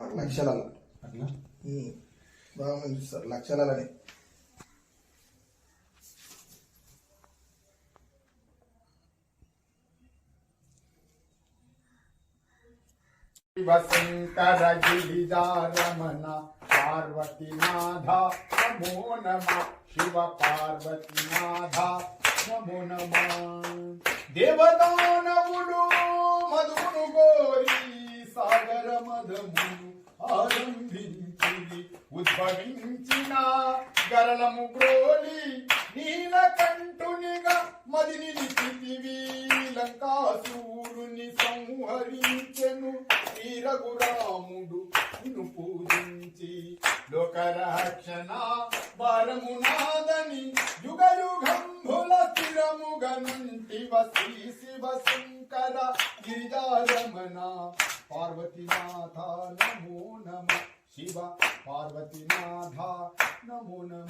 लक्षात आलं लक्षात म्हणजे आलं बसंत राजी दिदार मना పార్వతీనాథ నమో నమ శివ పార్వతీనాథ నమో నమ దేవదానవులు మధును గోరి సాగర మధమును ఆరంభించి ఉద్భవించిన గరళము గ్రోలి సంహరించెను వీరగురాముడు నిన్ను పూజించి లోకరక్షణ భారమునాదని యుగ యుగంభుల స్థిరముగ నుంటివ శ్రీ శివ శంకర గిరిజారమణ. పార్వతీనాథ నమో నమ. శివ పార్వతీనాథ నమో నమ.